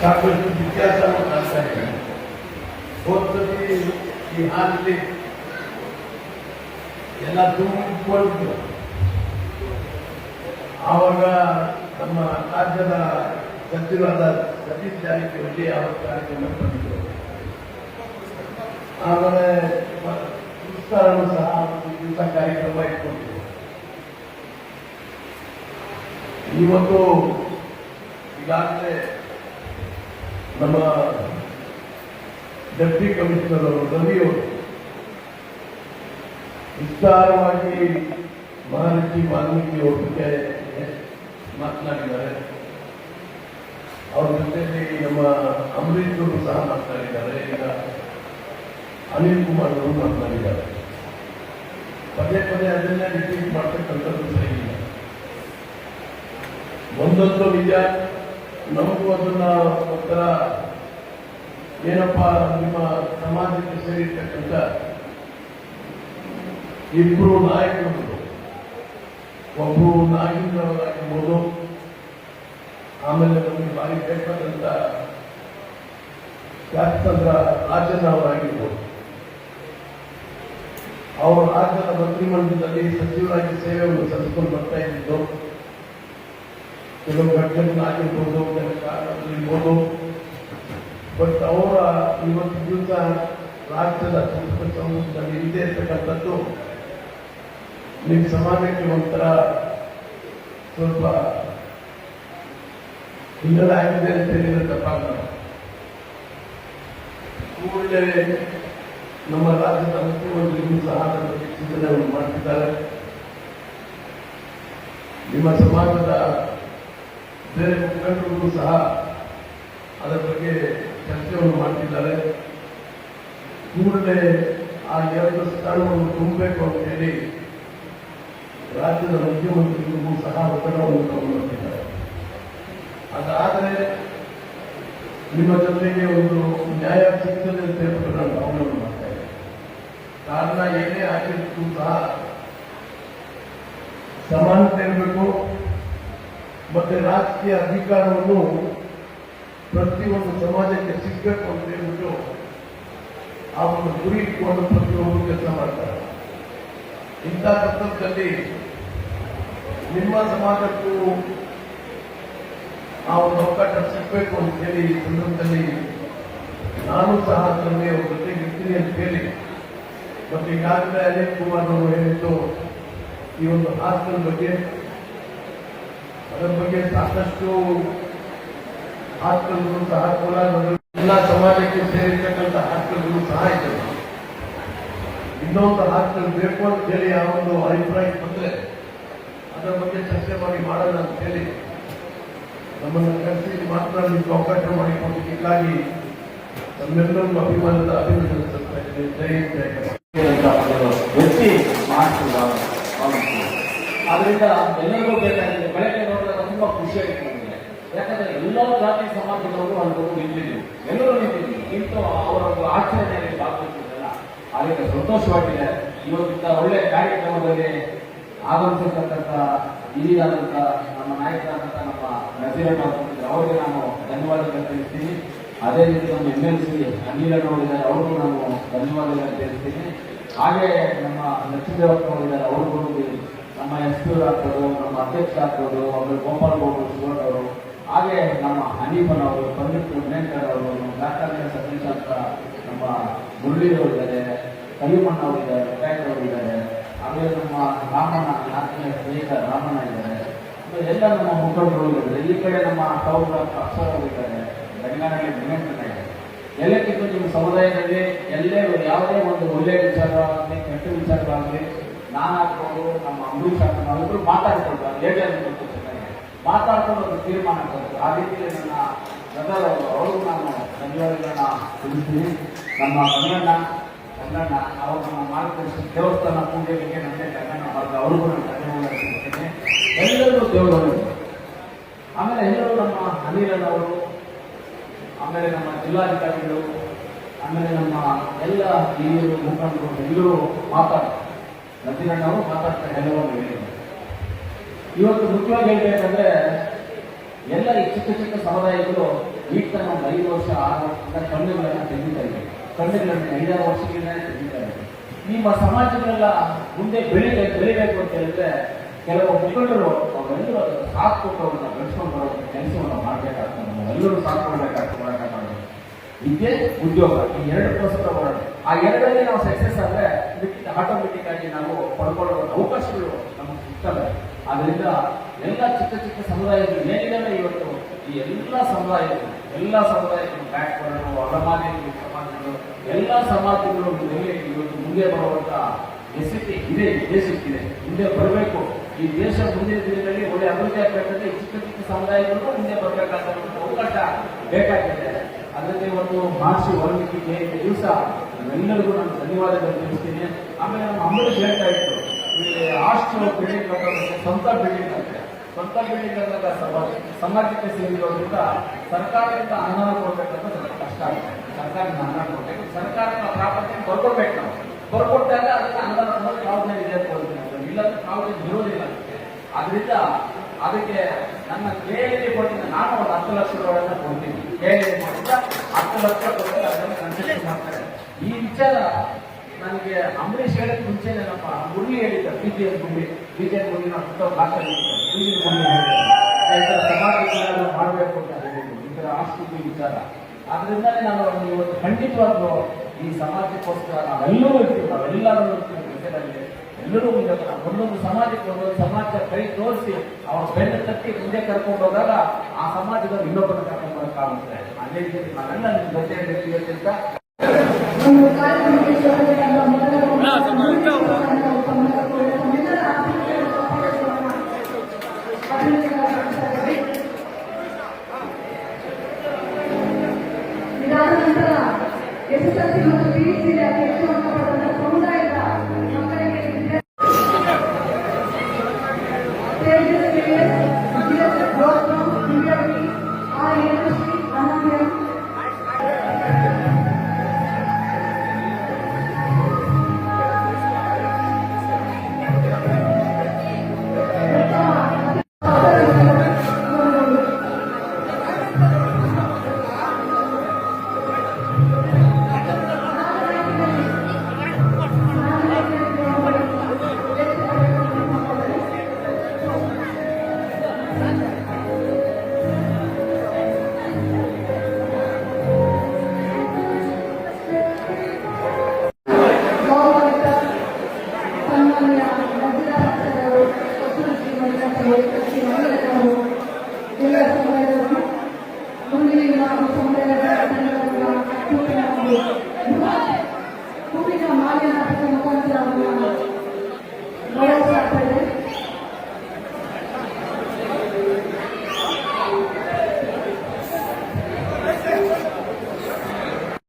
ಸಾಕಷ್ಟು ವ್ಯತ್ಯಾಸವನ್ನು ಕಾಣ್ತಾ ಇದೆ. ಹೋದ್ಸತಿ ಈ ಹಾಲಲ್ಲಿ ಎಲ್ಲ ತುಂಬಿಕೊಂಡು ಆವಾಗ ನಮ್ಮ ರಾಜ್ಯದ ಸಚಿವರಾದ ಸತೀಶ್ ಜಾರಕಿಹೊಳಿ ಅವರ ಕಾರ್ಯಕ್ರಮ ಬಂದಿದ್ದರು ಆಮೇಲೆ ಪುರಸ್ಕಾರನು ಸಹ ಇಂಥ ಕಾರ್ಯಕ್ರಮ ಇಟ್ಕೊಂಡಿದ್ರು ಇವತ್ತು ಈಗಾಗಲೇ ನಮ್ಮ ಡೆಪ್ಟಿ ಕಮಿಷನರ್ ಅವರು ರವಿಯವರು ವಿಸ್ತಾರವಾಗಿ ಮಹರ್ಷಿ ವಾಲ್ಮೀಕಿ ಅವ್ರ ಮಾತನಾಡಿದ್ದಾರೆ. ಅವ್ರ ಜೊತೆಯಲ್ಲಿ ನಮ್ಮ ಅಂಬರೀಶ್ ಅವರು ಸಹ ಮಾತನಾಡಿದ್ದಾರೆ. ಈಗ ಅನಿಲ್ ಕುಮಾರ್ ಅವರು ಮಾತನಾಡಿದ್ದಾರೆ. ಪದೇ ಪದೇ ಅದನ್ನೇ ರಿಪೀಟ್ ಮಾಡ್ತಕ್ಕಂಥದ್ದು ಸರಿ ಇಲ್ಲ ಒಂದೊಂದು ನಿಜ ನಮಗೂ ಅದನ್ನ ಒಂಥರ ಏನಪ್ಪ ನಿಮ್ಮ ಸಮಾಜಕ್ಕೆ ಸೇರಿರ್ತಕ್ಕಂಥ ಇಬ್ಬರು ನಾಯಕರು ಒಬ್ಬರು ನಾಯಕರಾಗಿರ್ಬೋದು ಆಮೇಲೆ ನಮಗೆ ಬಾರಿ ಬೇಕಾದಂತ ಶಾಸಕರ ರಾಜನ್ ಅವರಾಗಿರ್ಬೋದು. ಅವರು ರಾಜ್ಯದ ಮಂತ್ರಿಮಂಡಲದಲ್ಲಿ ಸಚಿವರಾಗಿ ಸೇವೆಯನ್ನು ಸಲ್ಲಿಸಿಕೊಂಡು ಬರ್ತಾ ಇದ್ದಿದ್ದು. ಕೆಲವು ಘಟನೆಗಳಾಗಿರ್ಬೋದು ಕೆಲವು ಕಾರಣಗಳಿರ್ಬೋದು ಬಟ್ ಅವರ ಇವತ್ತು ದಿವಸ ರಾಜ್ಯದ ಸಂಸ್ಕೃತಿ ಇಲ್ಲದೆ ಇರ್ತಕ್ಕಂಥದ್ದು ನಿಮ್ಮ ಸಮಾಜಕ್ಕೆ ಒಂಥರ ಸ್ವಲ್ಪ ಹಿನ್ನಡೆ ಆಗಿದೆ ಅಂತ ಹೇಳಿದ್ರೆ ತಪ್ಪಾಗಲ್ಲ ನಮ್ಮ ರಾಜ್ಯದ ಮುಖ್ಯಮಂತ್ರಿಗಳು ಸಹ ಚಿಂತನೆಯನ್ನು ಮಾಡ್ತಿದ್ದಾರೆ. ನಿಮ್ಮ ಸಮಾಜದ ಬೇರೆ ಮುಖಂಡರು ಸಹ ಅದರ ಬಗ್ಗೆ ಚರ್ಚೆಯನ್ನು ಮಾಡ್ತಿದ್ದಾರೆ. ಕೂಡಲೇ ಆ ಎರಡು ಸ್ಥಳವನ್ನು ತುಂಬಬೇಕು ಅಂತ ಹೇಳಿ ರಾಜ್ಯದ ಮುಖ್ಯಮಂತ್ರಿಗಳಿಗೂ ಸಹ ಒತ್ತಡವನ್ನು ತಗೊಂಡಿದ್ದಾರೆ ಅದಾದರೆ ನಿಮ್ಮ ಜೊತೆಗೆ ಒಂದು ನ್ಯಾಯ ಸಿಗ್ತದೆ ಅಂತ ಹೇಳ್ಬಿಟ್ಟು ನಾನು ಭಾವನೆ ಮಾಡ್ತಾ ಇದ್ದೇನೆ. ಕಾರಣ ಏನೇ ಆಗಿರ್ತು ಸಹ ಸಮಾನತೆ ಇರಬೇಕು. ಮತ್ತೆ ರಾಜಕೀಯ ಅಧಿಕಾರವನ್ನು ಪ್ರತಿಯೊಂದು ಸಮಾಜಕ್ಕೆ ಸಿಗಬೇಕು ಅಂತ ಹೇಳ್ಬಿಟ್ಟು ಆ ಒಂದು ಗುರಿ ಇಟ್ಕೊಂಡು ಪ್ರತಿಯೊಬ್ಬರು ಕೆಲಸ ಮಾಡ್ತಾರೆ. ಇಂಥ ಸಂದರ್ಭದಲ್ಲಿ ನಿಮ್ಮ ಸಮಾಜಕ್ಕೂ ಆ ಒಂದು ಅವಕಾಶ ಸಿಗಬೇಕು ಅಂತ ಹೇಳಿ ಈ ಸಂದರ್ಭದಲ್ಲಿ ನಾನು ಸಹ ತಂದೆ ಅವ್ರ ಜೊತೆಗೆ ಇರ್ತೀನಿ ಅಂತ ಹೇಳಿ ಮತ್ತೆ ಈಗಾಗಲೇ ಅನಿಲ್ ಕುಮಾರ್ ಅವರು ಹೇಳಿದ್ದು ಈ ಒಂದು ಹಾಸ್ಟೆಲ್ ಬಗ್ಗೆ ಅದರ ಬಗ್ಗೆ ಸಾಕಷ್ಟು ಆತ್ಮಗಳು ಸಹ ಕೋಲಾರದಲ್ಲಿ ಎಲ್ಲ ಸಮಾಜಕ್ಕೆ ಸೇರಿರ್ತಕ್ಕಂಥ ಹಾಸ್ಟೆಲ್ಗಳು ಸಹ ಇದ್ದಾವೆ ಇನ್ನೊಂದು ಹಾಸ್ಟೆಲ್ ಬೇಕು ಅಂತ ಹೇಳಿ ಆ ಒಂದು ಅಭಿಪ್ರಾಯ ಬಂದ್ರೆ ಅದರ ಬಗ್ಗೆ ಚರ್ಚೆ ಮಾಡಿ ಮಾಡೋಣ ಅಂತ ಹೇಳಿ ನಮ್ಮನ್ನು ಕರೆಸಿ ಮಾತನಾಡಲಿಕ್ಕೆ ಅವಕಾಶ ಮಾಡಿಕೊಂಡಿದ್ದಕ್ಕಾಗಿ ನಮ್ಮೆಲ್ಲರನ್ನು ಅಭಿಮಾನದ ಅಭಿನಂದನೆ ಸಲ್ಲಿಸ್ತಾ ಇದ್ದೇನೆ. ಜೈ ಜಯ ಆದ್ರಿಂದ ಎಲ್ಲರಿಗೂ ಬೇಕಾಗಿದೆ ತುಂಬಾ ಖುಷಿ ಆಯ್ತು ಯಾಕಂದ್ರೆ ಎಲ್ಲ ಜಾತಿ ಸಮಾಜದವರು ಅಲ್ಲಿ ನಿಂತಿದ್ರು. ಎಲ್ಲರೂ ನಿಂತಿದ್ರು. ಇಂಥ ಅವರ ಒಂದು ಆಚರಣೆಯಲ್ಲಿ ಭಾಗವಹಿಸಿದ್ರಲ್ಲ ಅದಕ್ಕೆ ಸಂತೋಷವಾಗಿದೆ ಇವತ್ತಿನ ಒಳ್ಳೆ ಕಾರ್ಯಕ್ರಮದಲ್ಲಿ ಆಗಮಿಸಿರ್ತಕ್ಕಂಥ ಹಿರಿಯಾದಂಥ ನಮ್ಮ ನಾಯಕರಾದಂಥ ನಮ್ಮ ನಜೀರಣ್ಣ ಅವರು ಅವರಿಗೆ ನಾನು ಧನ್ಯವಾದಗಳನ್ನು ತಿಳಿಸ್ತೀನಿ. ಅದೇ ರೀತಿ ನಮ್ಮ ಎಂ ಎಲ್ ಸಿ ಅನಿಲಣ್ಣ ಅವ್ರಿಗೂ ನಾನು ಧನ್ಯವಾದಗಳನ್ನು ತಿಳಿಸ್ತೀನಿ. ಹಾಗೆ ನಮ್ಮ ಲಕ್ಷ್ಮೀದೇವಪ್ಪ ಅವರಿದ್ದಾರೆ, ಅವ್ರಿಗೂ ನಮ್ಮ ಎಸ್ ಪಿ ಆಗ್ಬೋದು, ನಮ್ಮ ಅಧ್ಯಕ್ಷ ಆಗ್ಬೋದು, ಆಮೇಲೆ ಗೋಪಾಲ್ ಗೌಡರು ಅವರು, ಹಾಗೆ ನಮ್ಮ ಹನೀಫನ್ ಅವರು, ಪಂಡಿತ್ ಪುಣ್ಯಂಕರ್ ಅವರು ಡಾಕ್ಟರ್ ಸತೀಶ್ ಅಂತ ನಮ್ಮ ಮುರಳಿ ಅವರಿದ್ದಾರೆ ಕಲಿಮಣ್ಣ ಅವರಿದ್ದಾರೆ ಅವರು ಇದ್ದಾರೆ ಹಾಗೆ ನಮ್ಮ ರಾಮಣ್ಣ ನಾಲ್ಕನೇ ಸ್ನೇಹಿತ ರಾಮಣ್ಣ ಇದ್ದಾರೆ. ಎಲ್ಲ ನಮ್ಮ ಮುಖಂಡರು ಇದ್ದಾರೆ. ಈ ಕಡೆ ನಮ್ಮ ಟೌನ್ ಅಕ್ಷರ ಇದ್ದಾರೆ. ವೆಂಕಟಣ್ಣ ಇದೆ ಎಲ್ಲಕ್ಕಿಂತ ನಿಮ್ಮ ಸಮುದಾಯದಲ್ಲಿ ಎಲ್ಲೇ ಯಾವುದೇ ಒಂದು ಒಳ್ಳೆಯ ವಿಚಾರವಾಗಲಿ ಕೆಟ್ಟ ವಿಚಾರವಾಗಲಿ ನಾನಾಗ್ಬೋದು ನಮ್ಮ ಅಂಬರೀಷ್ ಮಾತಾಡ್ಕೊಳ್ತಾರೆ ಹೇಗೆ ಅಂತ ಮಾತಾಡ್ಕೊಂಡು ಒಂದು ತೀರ್ಮಾನ ಕೊಡ್ತಾರೆ ಆ ರೀತಿಯಲ್ಲಿ ನನ್ನ ಬ್ರದರ್ ಅವರು ನಾನು ಧನ್ಯವಾದಗಳನ್ನ ತಿಳಿಸ್ತೀನಿ. ನಮ್ಮ ಗಂಗಣ್ಣ ಕನ್ನಡ ಅವರು ನಮ್ಮ ಮಾರ್ಗದರ್ಶಿ ದೇವಸ್ಥಾನ ಪೂಜೆಗೆ ನಮಗೆ ಗಂಗಣ್ಣ ಮಾರ್ಗ ಅವ್ರಿಗೂ ನಾನು ಧನ್ಯವಾದ ಎಲ್ಲರೂ ದೇವರು ಆಮೇಲೆ ಎಲ್ಲರೂ ನಮ್ಮ ಅನಿಲನವರು, ಆಮೇಲೆ ನಮ್ಮ ಜಿಲ್ಲಾಧಿಕಾರಿಗಳು, ಆಮೇಲೆ ನಮ್ಮ ಎಲ್ಲ ಹಿರಿಯರು, ಮುಖಂಡರು, ಎಲ್ಲರೂ ಮಾತಾಡ್ತಾರೆ. ನಜೀರಣ್ಣ ಅವರು ಮಾತಾಡ್ತಾರೆ ಎಲ್ಲವನ್ನು ಹೇಳಿದ್ದಾರೆ ಇವತ್ತು ಮುಖ್ಯವಾಗಿ ಹೇಳ್ಬೇಕಂದ್ರೆ, ಎಲ್ಲ ಈ ಚಿಕ್ಕ ಚಿಕ್ಕ ಸಮುದಾಯಗಳು ಈಗ ತನ್ನ ಐದು ವರ್ಷ ಆರು ವರ್ಷದಿಂದ ಕಣ್ಣುಗಳನ್ನ ತೆಗೆದಿದ್ದಾರೆ ಇದೆ ಕಣ್ಣುಗಳನ್ನ ಐದಾರು ವರ್ಷಗಳಿಂದ ತೆಗೆದಿದ್ದಾರೆ ನಿಮ್ಮ ಸಮಾಜಗಳೆಲ್ಲ ಮುಂದೆ ಬೆಳಿಬೇಕು ಬೆಳಿಬೇಕು ಅಂತ ಹೇಳಿದ್ರೆ, ಕೆಲವು ಮುಖಂಡರು ಅವರೆಲ್ಲರೂ ಅದನ್ನು ಸಾಥ್ ಕೊಟ್ಟು ಅವ್ರನ್ನ ಬೆಳೆಸ್ಕೊಂಡು ಬರೋ ಕೆಲಸವನ್ನು ಮಾಡಬೇಕಾಗ್ತದೆ. ನಾವೆಲ್ಲರೂ ಸಾಥ್ ಕೊಡಬೇಕಾಗ್ತದೆ ಮಾಡೋದು ವಿದ್ಯೆ, ಉದ್ಯೋಗ, ಈ ಎರಡಕ್ಕೋಸ್ಕರ ಹೋರಾಟ ಆ ಎರಡರಲ್ಲಿ ನಾವು ಸಕ್ಸಸ್ ಆದರೆ ಆಟೋಮೆಟಿಕ್ ಆಗಿ ನಾವು ಪಡ್ಕೊಳ್ಳೋ ಅವಕಾಶಗಳು ನಮ್ಗೆ ಸಿಗ್ತವೆ. ಆದ್ರಿಂದ ಎಲ್ಲ ಚಿಕ್ಕ ಚಿಕ್ಕ ಸಮುದಾಯಗಳು ಏನಿದ್ದಾರೆ ಇವತ್ತು, ಈ ಎಲ್ಲ ಸಮುದಾಯಗಳು ಎಲ್ಲ ಸಮುದಾಯಗಳು ಬ್ಯಾಕ್ ಬರೋದು ಅಲಮಾರಿ ಸಮಾಜಗಳು, ಎಲ್ಲ ಸಮಾಜಗಳು ಇವತ್ತು ಮುಂದೆ ಬರುವಂತ ನೆಸಿಟಿ ಇದೆ ದೇಶಕ್ಕಿದೆ ಮುಂದೆ ಬರಬೇಕು. ಈ ದೇಶ ಮುಂದಿನ ದಿನಗಳಲ್ಲಿ ಒಳ್ಳೆ ಅಭಿವೃದ್ಧಿ ಆಗ್ಬೇಕಂದ್ರೆ ಚಿಕ್ಕ ಚಿಕ್ಕ ಸಮುದಾಯಗಳು ಮುಂದೆ ಬರಬೇಕಾದ ಒಂದು ಅವಕಾಶ ಬೇಕಾಗಿದೆ ಅದರಲ್ಲಿ ಒಂದು ಮಹರ್ಷಿ ವಾಲ್ಮೀಕಿ ಜಯಂತಿ ದಿವಸ ಎಲ್ಲರಿಗೂ ನಾನು ಧನ್ಯವಾದಗಳು ತಿಳಿಸ್ತೀನಿ. ಆಮೇಲೆ ನಮ್ಮ ಅಂಬರೀಷ್ ಹೇಳ್ತಾ ಇತ್ತು ಇಲ್ಲಿ ಹಾಸ್ಟೆಲ್ ಬಿಲ್ಡಿಂಗ್ ಕಟ್ಟೋದಕ್ಕೆ ಸ್ವಂತ ಬಿಲ್ಡಿಂಗ್ ಅಂತೆ. ಸ್ವಂತ ಬಿಲ್ಡಿಂಗ್ ಅಂತ ಸಮ- ಸಮಾಜಕ್ಕೆ ಸೇರಿರೋದ್ರಿಂದ ಸರ್ಕಾರದಿಂದ ಅನುದಾನ ಕೊಡ್ಬೇಕಂತ ಸ್ವಲ್ಪ ಕಷ್ಟ ಆಗುತ್ತೆ. ಸರ್ಕಾರದಿಂದ ಅನುದಾನ ಕೊಡ್ಬೇಕು. ಸರ್ಕಾರದ ಪ್ರಾಪರ್ಟಿ ಬರ್ಕೊಡ್ಬೇಕು ನಾವು. ಬರ್ಕೊಟ್ಟಾಗ ಅದಕ್ಕೆ ಅನುದಾನ ಕೊಡೋದು ಯಾವುದೇ ಇದೆ ಅಂತ ಇಲ್ಲ. ಯಾವುದೇ ಇರೋದಿಲ್ಲ ಅದರಿಂದ ಅದಕ್ಕೆ. ನನ್ನ ಕೇಳಿಕೆ ಒಂದು ಹತ್ತು ಲಕ್ಷ ರೂಪಾಯಿಗಳನ್ನ ಕೊಡ್ತೀನಿ. ಹೇಳಿ ಮಾಡಿದ ಹತ್ತು ಲಕ್ಷ ಕೊಟ್ಟು ಅದನ್ನು ಕನ್ಸಿಡರ್ ಮಾಡ್ತಾರೆ. ಈ ವಿಚಾರ ನನಗೆ ಅಂಬರೀಷ್ ಹೇಳಕ್ ಮುಂಚೆ ನಮ್ಮ ಮುರಳಿ. ಹೇಳಿದ್ದ ಬಿ ಜೆ ಗುಂಡಿ ಬಿ ಜೆ ಗುಂಡಿ ನಾವು ಭಾಷೆ ಬಿ ಜೆ ಸಮಾಜ ಮಾಡಬೇಕು ಅಂತ ಹೇಳಿದ್ರು ಈ ಥರ ಆಸ್ತಿ ವಿಚಾರ. ಆದ್ರಿಂದಲೇ ನಾನು ಇವತ್ತು ಖಂಡಿತವಾಗ್ಲೂ ಈ ಸಮಾಜಕ್ಕೋಸ್ಕರ ನಾವೆಲ್ಲರೂ ಇರ್ತೀವಿ. ನಾವೆಲ್ಲರೂ ಇರ್ತೀವಿ. ಎಲ್ಲರೂ ಮುಂದೆ. ಒಂದೊಂದು ಸಮಾಜಕ್ಕೆ, ಒಂದೊಂದು ಸಮಾಜ ಕೈ ತೋರಿಸಿ ಅವ್ರ ಬೆನ್ನು ತಟ್ಟಿ ಮುಂದೆ ಕರ್ಕೊಂಡು ಹೋದಾಗ ಆ ಸಮಾಜದವ್ರು ಇನ್ನೊಬ್ಬರನ್ನ ಕರ್ಕೊಂಡು ಬರೋಕ್ಕಾಗುತ್ತೆ ಅದೇ ರೀತಿ ನಾವೆಲ್ಲ ನಿಮ್ಮ ಜೊತೆ ಇರ್ತೀವಿ ಅಂತ ನಂತರ ಎಸ್ಎಸ್ಎಲ್ಸಿ ಮತ್ತು ಅಧ್ಯಕ್ಷವನ್ನು ಪಡೆದ ಸಮುದಾಯದ Pública Maria da Pequena